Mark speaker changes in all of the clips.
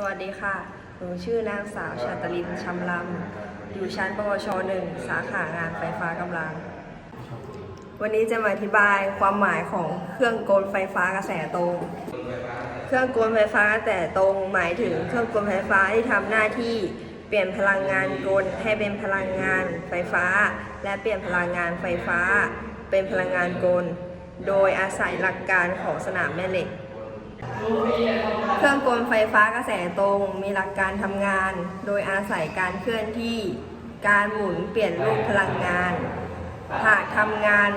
Speaker 1: สวัสดีค่ะ หนูชื่อนางสาวชาตลินชำลำอยู่ชั้นปวชหนึ่งสาขางานไฟฟ้ากำลัง วันนี้จะมาอธิบายความหมายของเครื่องกลไฟฟ้ากระแสตรง เครื่องกลไฟฟ้ากระแสตรงหมายถึงเครื่องกลไฟฟ้าที่ทำหน้าที่เปลี่ยนพลังงานกลให้เป็นพลังงานไฟฟ้า และเปลี่ยนพลังงานไฟฟ้า เป็นพลังงานกล โดยอาศัยหลักการของสนามแม่เหล็ก เครื่องกลไฟฟ้ากระแสตรงมีหลักการทำงาน โดยอาศัยการเคลื่อนที่ การหมุนเปลี่ยนรูปพลังงาน หากทำงาน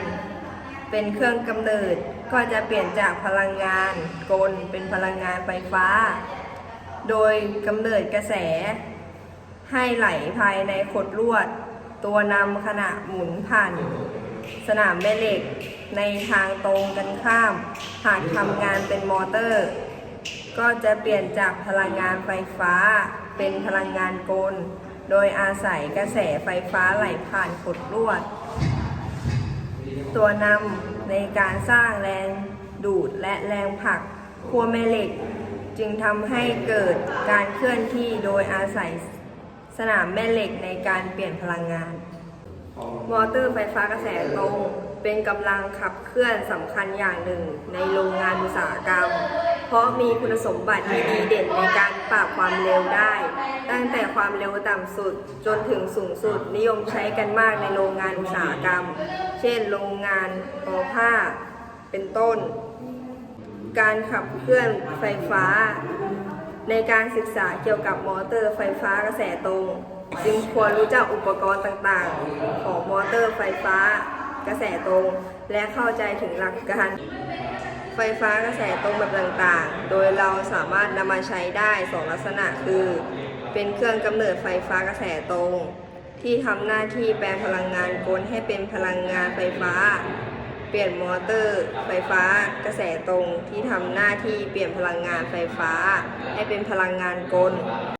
Speaker 1: เป็นเครื่องกำเนิดก็จะเปลี่ยนจากพลังงานกลเป็นพลังงานไฟฟ้า โดยกำเนิดกระแส ให้ไหลภายในขดลวด ตัวนำขณะหมุนผ่าน สนามแม่เหล็ก ในทางตรงกันข้าม หากทำงานเป็นมอเตอร์ ก็จะเปลี่ยนจากพลังงานไฟฟ้า เป็นพลังงานกล โดยอาศัยกระแสไฟฟ้าไหลผ่านขดลวด ตัวนำในการสร้างแรงดูดและแรงผลักขั้วแม่เหล็ก จึงทำให้เกิดการเคลื่อนที่โดยอาศัยสนามแม่เหล็กในการเปลี่ยนพลังงาน มอเตอร์ไฟฟ้ากระแสตรง เป็นกำลังขับเคลื่อนสำคัญอย่างหนึ่งในโรงงานอุตสาหกรรม เพราะมีคุณสมบัติที่ดีเด่นในการปรับความเร็วได้ ตั้งแต่ความเร็วต่ำสุดจนถึงสูงสุดนิยมใช้กันมากในโรงงานอุตสาหกรรม เช่น โรงงานทอผ้า เป็นต้น การขับเคลื่อนไฟฟ้า ในการศึกษาเกี่ยวกับมอเตอร์ไฟฟ้ากระแสตรงจึงควรรู้จักอุปกรณ์ต่างๆ ของม ไฟฟ้ากระแสตรง และเข้าใจถึงหลักการ ไฟฟ้ากระแสตรงแบบต่างๆ โดยเราสามารถนำมาใช้ได้สองลักษณะคือ เป็นเครื่องกำเนิดไฟฟ้ากระแสตรง ที่ทำหน้าที่แปลงพลังงานกลให้เป็นพลังงานไฟฟ้า เปลี่ยนมอเตอร์ ไฟฟ้ากระแสตรงที่ทำหน้าที่เปลี่ยนพลังงานไฟฟ้า ให้เป็นพลังงานกล